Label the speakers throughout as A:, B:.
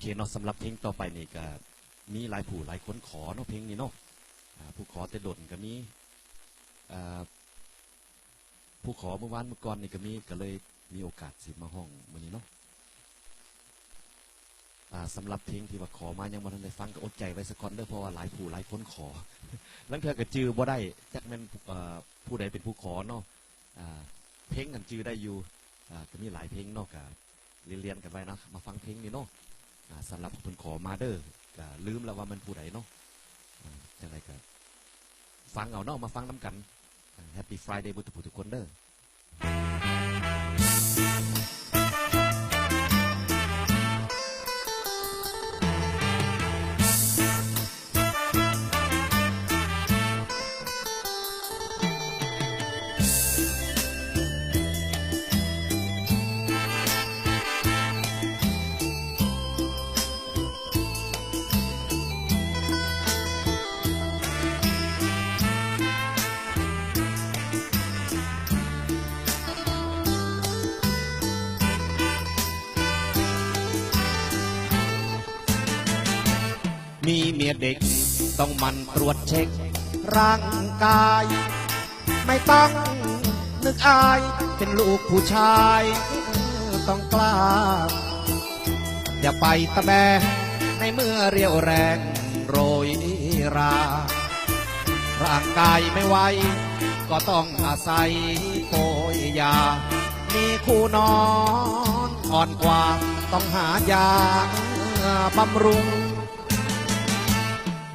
A: เคเนาะสำหรับเพลงต่อไปนี่ก็มีหลายผู้หลายคนขอเนาะเพลงนี้เนาะผู้ขอแต่ดนก็มีผู้ขอเมื่อวานเมื่อก่อนนี่ก็มีก็เลยมีโอกาสสิมาห้องมื้อนี้เนาะสำหรับเพลงที่ว่าขอมายังบ่ทันได้ฟังก็อดใจไว้สักก่อนเด้อเพราะว่าหลายผู้หลายคนขอลังเทื่อก็จื้อบ่ได้จักแม่นผู้ใดเป็นผู้ขอเนาะเพลงกันจื้อได้อยู่ก็มีหลายเพลงเนาะก็เรียนๆกันไว้เนาะมาฟังเพลงนี้เนาะ สำหรับคนขอมาเดอก็ลืมแล้วว่ามันผู้ใดเนาะอ่าจังไรก็ฟังเอาเนาะมาฟังน้ำกันแฮปปี้ฟรายเดย์บุตรผู้ทุกคนเด้อ มีเมียเด็ก ต้องมันตรวจเช็ค ร่างกาย ไม่ต้องนึกอายเป็นลูกผู้ชาย ต้องกล้า อย่าไปตะแบงในเมื่อเรียวแรงโรยรา ร่างกายไม่ไหวก็ต้องอาศัยโปยยา มีคู่นอนอ่อนกว่าต้องหายาบำรุง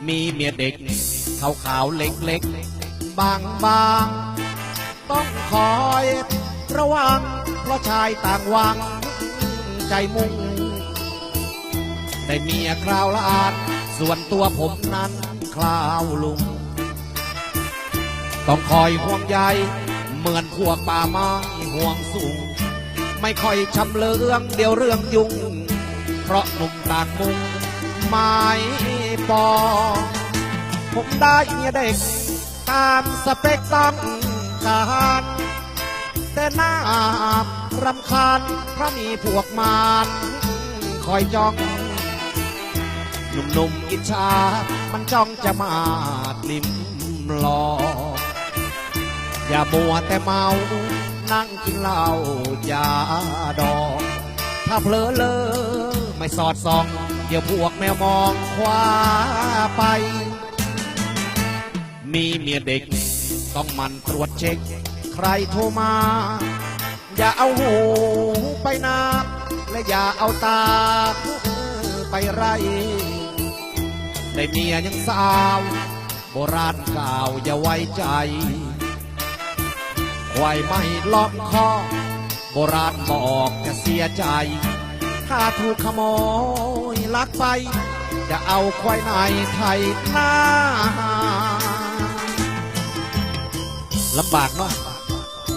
A: มีเมียเด็กขาวขาวเล็กๆบางบางๆต้องคอยระวัง เพราะชายต่างวัง ใจมุ่งได้เมียคราวละอาดส่วนตัวผมนั้นคราวลุง ต้องคอยห่วงใยเหมือนพวกป่าไม้ห่วงสูง ไม่ค่อยชำเลืองเดี๋ยวเรื่องยุ่ง เพราะหนุ่มต่างมุงไม้ ปอ ผมได้เมียเด็ก ตามสเปคต้องการแต่หน้ารำคาญเพราะมีพวกมารคอยจ้องหนุ่มๆอิจฉามันจ้องจะมาลิมลอ อย่ามัวแต่เมานั่งกินเหล้ายาดอง ถ้าเผลอเลอไม่สอดส่อง เดี๋ยวพวกแมวมองคว้าไป มีเมียเด็ก ต้องมันตรวจเช็ค ใครโทรมา อย่าเอาหูไปนาและอย่าเอาตาไปไรได้เมียยังสาว โบราณกล่าวอย่าไว้ใจควายไม่ล็อกคอโบราณบอกจะเสียใจ ถ้าถูกขโมย ลักไป จะเอาควายในไทยหน้าลำบากเนาะ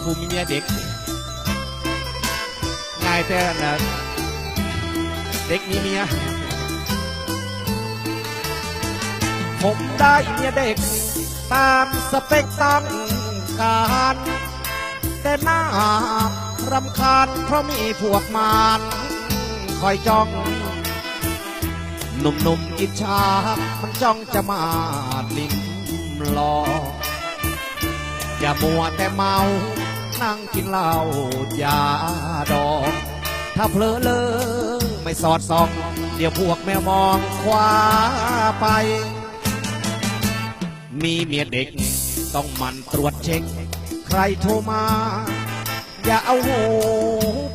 A: ผู้มีเมียเด็ก ง่ายแต่นะเด็กมีเมีย ผมได้เมียเด็ก ตามสเปคต้องการแต่หน้ารำคาญเพราะมีพวกมารคอยจ้อง หนุ่มๆอิจฉามันจ้องจะมาลิ้มลออย่ามัวแต่เมา นั่งกินเหล้ายาดอง ถ้าเผลอเลอไม่สอดส่อง เดี๋ยวพวกแมวมองคว้าไป มีเมียเด็กต้องมันตรวจเช็ค ใครโทรมา อย่าเอาหู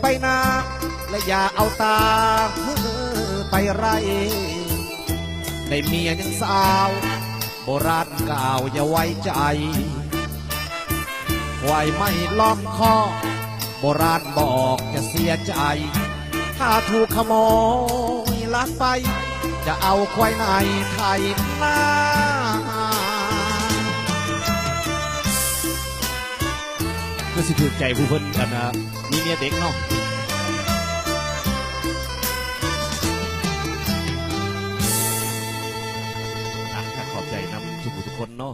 A: ไปนา และอย่าเอาตาไปไร ได้เมียยังสาว โบราณกล่าวอย่าไว้ใจควายไม่ล้อมคอ โบราณบอกจะเสียใจ ถ้าถูกขโมยลักไป จะเอาควายในไทยหน้าก็สิถูกใจผู้เพิ่นกันนะมีเมียเด็กเนาะ อ่